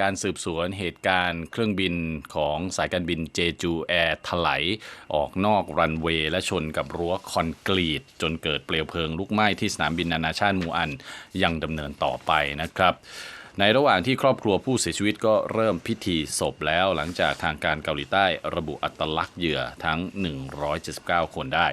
การสืบสวนเหตุการณ์เครื่องบินของสายการบินเจจูแอร์ถลายออกนอกรันเวย์และชนกับรั้วคอนกรีต จนเกิดเปลวเพลิงลุกไหม้ที่สนามบินนานาชาติมูอันยังดำเนินต่อไปนะครับในระหว่างที่ครอบครัวผู้เสียชีวิตก็เริ่มพิธีศพแล้ว หลังจากทางการเกาหลีใต้ระบุอัตลักษณ์เหยื่อทั้ง 179 คนได้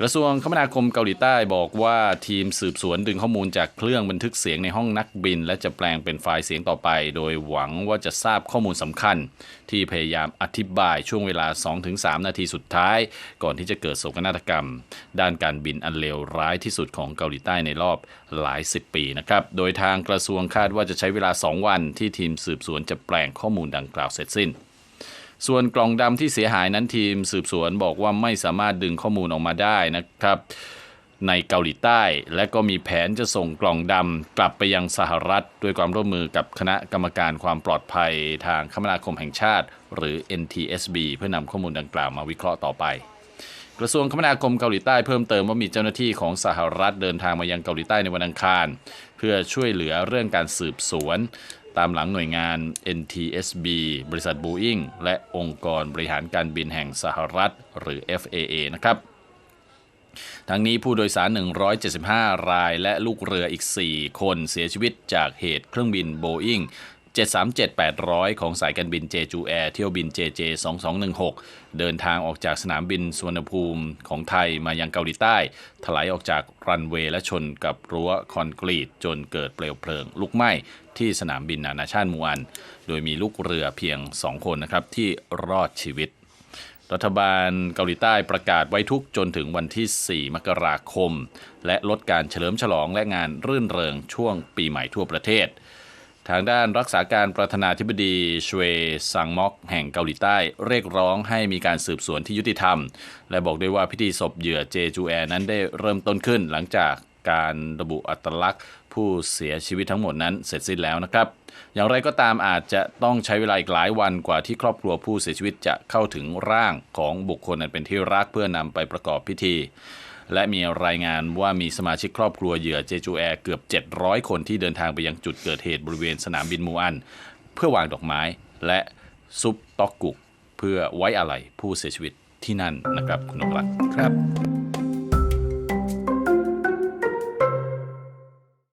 กระทรวงคมนาคมเกาหลีใต้บอกว่าทีมสืบสวนดึงข้อมูลจากเครื่องบันทึกเสียงในห้องนักบิน และจะแปลงเป็นไฟล์เสียงต่อไป โดยหวังว่าจะทราบข้อมูลสำคัญ ที่พยายามอธิบายช่วงเวลา 2-3 นาทีสุดท้าย ก่อนที่จะเกิดโศกนาฏกรรม ด้านการบินอันเลวร้ายที่สุดของเกาหลีใต้ในรอบหลายสิบปีนะครับ โดยทางกระทรวงคาดว่าจะใช้เวลา 2 วันที่ทีมสืบสวนจะแปลงข้อมูลดังกล่าวเสร็จสิ้น ส่วนกล่องดำที่เสียหายนั้นทีมสืบสวนบอกว่าไม่สามารถดึงข้อมูลออกมาได้นะครับในเกาหลีใต้ และก็มีแผนจะส่งกล่องดำกลับไปยังสหรัฐ ด้วยความร่วมมือกับคณะกรรมการความปลอดภัยทางคมนาคมแห่งชาติ หรือ NTSB เพื่อนำข้อมูลดังกล่าวมาวิเคราะห์ต่อไป กระทรวงคมนาคมเกาหลีใต้เพิ่มเติมว่ามีเจ้าหน้าที่ของสหรัฐเดินทางมายังเกาหลีใต้ในวันอังคาร เพื่อช่วยเหลือเรื่องการสืบสวน ตามหลังหน่วยงาน NTSB บริษัท Boeing และองค์กรบริหารการบินแห่งสหรัฐ หรือ FAA นะครับทั้งนี้ผู้โดยสาร 175 รายและลูกเรืออีก 4 คนเสียชีวิตจากเหตุเครื่องบิน Boeing 737-800 ของสายการบินเจจูแอร์เที่ยวบิน JJ 2216 เดินทางออกจากสนามบินสุวรรณภูมิของไทยมายังเกาหลีใต้ ถลายออกจากรันเวย์และชนกับรั้วคอนกรีตจนเกิดเปลวเพลิง ลุกไหม้ที่สนามบินนานาชาติมูอัน โดยมีลูกเรือเพียง 2 คนนะครับที่รอดชีวิตรัฐบาลเกาหลีใต้ประกาศไว้ทุกจนถึงวันที่ 4 มกราคม และลดการเฉลิมฉลองและงานรื่นเริงช่วงปีใหม่ทั่วประเทศ ทางด้านรักษาการประธานาธิบดีชเวซังม็อกแห่งเกาหลีใต้เรียกร้องให้มีการสืบสวนที่ยุติธรรม และบอกด้วยว่าพิธีศพเหยื่อเจจูแอร์นั้นได้เริ่มต้นขึ้น หลังจากการระบุอัตลักษณ์ ผู้เสียชีวิตทั้งหมดนั้นเสร็จสิ้นแล้วนะครับ อย่างไรก็ตามอาจจะต้องใช้เวลาอีกหลายวันกว่าที่ครอบครัวผู้เสียชีวิตจะเข้าถึงร่างของบุคคลอันเป็นที่รักเพื่อนำไปประกอบพิธี และมีรายงานว่ามีสมาชิกครอบครัวเหยื่อเจจูแอร์เกือบ 700 คนที่เดินทางไปยังจุดเกิดเหตุบริเวณสนามบินมูอัน เพื่อวางดอกไม้และซุปตอกกุก เพื่อไว้อาลัยผู้เสียชีวิตที่นั่นนะครับคุณนพรัตน์ครับ